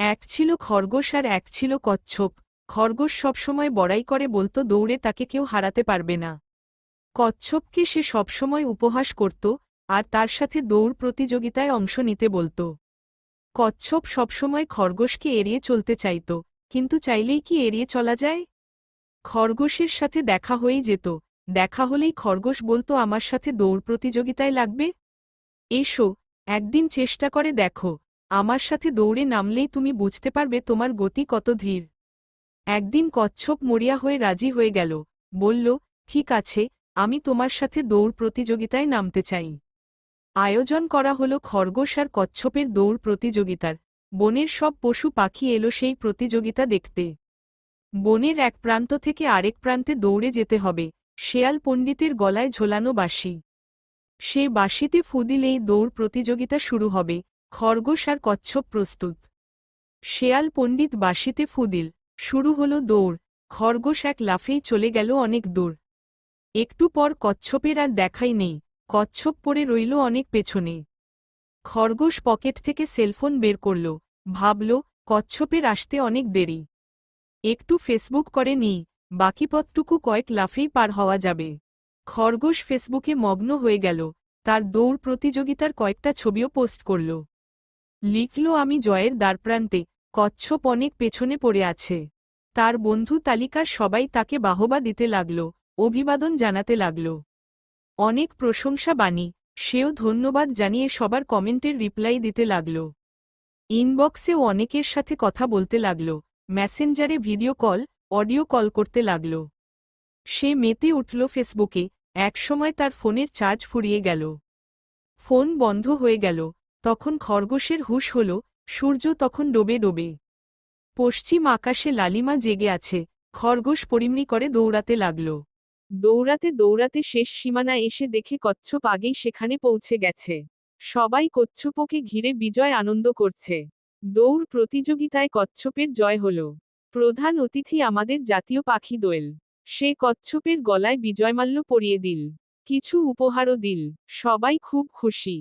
এক ছিল খরগোশ আর এক ছিল কচ্ছপ। খরগোশ সবসময় বড়াই করে বলতো, দৌড়ে তাকে কেউ হারাতে পারবে না। কচ্ছপকে সে সবসময় উপহাস করত আর তার সাথে দৌড় প্রতিযোগিতায় অংশ নিতে বলত। কচ্ছপ সবসময় খরগোশকে এড়িয়ে চলতে চাইত, কিন্তু চাইলেই কি এড়িয়ে চলা যায়? খরগোশের সাথে দেখা হয়েই যেত, দেখা হলেই খরগোশ বলতো, আমার সাথে দৌড় প্রতিযোগিতায় লাগবে? এসো, একদিন চেষ্টা করে দেখো। আমার সাথে দৌড়ে নামলেই তুমি বুঝতে পারবে তোমার গতি কত ধীর। একদিন কচ্ছপ মরিয়া হয়ে রাজি হয়ে গেল, বলল, ঠিক আছে, আমি তোমার সাথে দৌড় প্রতিযোগিতায় নামতে চাই। আয়োজন করা হল খরগোশ আর কচ্ছপের দৌড় প্রতিযোগিতার। বনের সব পশু পাখি এলো সেই প্রতিযোগিতা দেখতে। বনের এক প্রান্ত থেকে আরেক প্রান্তে দৌড়ে যেতে হবে, শেয়াল পণ্ডিতের গলায় ঝোলানো বাঁশি। সে বাঁশিতে ফু দিলেই দৌড় প্রতিযোগিতা শুরু হবে খরগোশ আর কচ্ছপ প্রস্তুত। শেয়াল পণ্ডিত বাসিতে ফুদিল, শুরু হল দৌড়, খরগোশ এক লাফেই চলে গেল অনেক দূর। একটু পর কচ্ছপের আর দেখাই নেই, কচ্ছপ পড়ে রইল অনেক পেছনে। খরগোশ পকেট থেকে সেলফোন বের করল, ভাবল, কচ্ছপের আসতে অনেক দেরি। একটু ফেসবুক করে নিই, বাকি পথটুকু কয়েক লাফেই পার হওয়া যাবে। খরগোশ ফেসবুকে মগ্ন হয়ে গেল, তার দৌড় প্রতিযোগিতার কয়েকটা ছবিও পোস্ট করল। লিখল আমি জয়ের দ্বারপ্রান্তে, কচ্ছপ অনেক পেছনে পড়ে আছে। তার বন্ধু তালিকার সবাই তাকে বাহবা দিতে লাগল, অভিবাদন জানাতে লাগল। অনেক প্রশংসা বাণী, সেও ধন্যবাদ জানিয়ে সবার কমেন্টের রিপ্লাই দিতে লাগল। ইনবক্সেও অনেকের সাথে কথা বলতে লাগল, মেসেঞ্জারে ভিডিও কল, অডিও কল করতে লাগল। সে মেতে উঠল ফেসবুকে, একসময় তার ফোনের চার্জ ফুরিয়ে গেল। ফোন বন্ধ হয়ে গেল তখন খরগোশের হুশ হল, সূর্য তখন ডোবে ডোবে। পশ্চিম আকাশে লালিমা জেগে আছে, খরগোশ পরিমনি করে দৌড়াতে লাগল। দৌড়াতে দৌড়াতে শেষ সীমানা এসে দেখে কচ্ছপ আগেই সেখানে পৌঁছে গেছে। সবাই কচ্ছপকে ঘিরে বিজয় আনন্দ করছে। দৌড় প্রতিযোগিতায় কচ্ছপের জয় হল। প্রধান অতিথি আমাদের জাতীয় পাখি দোয়েল। সে কচ্ছপের গলায় বিজয়মাল্য পরিয়ে দিল। কিছু উপহারও দিল। সবাই খুব খুশি।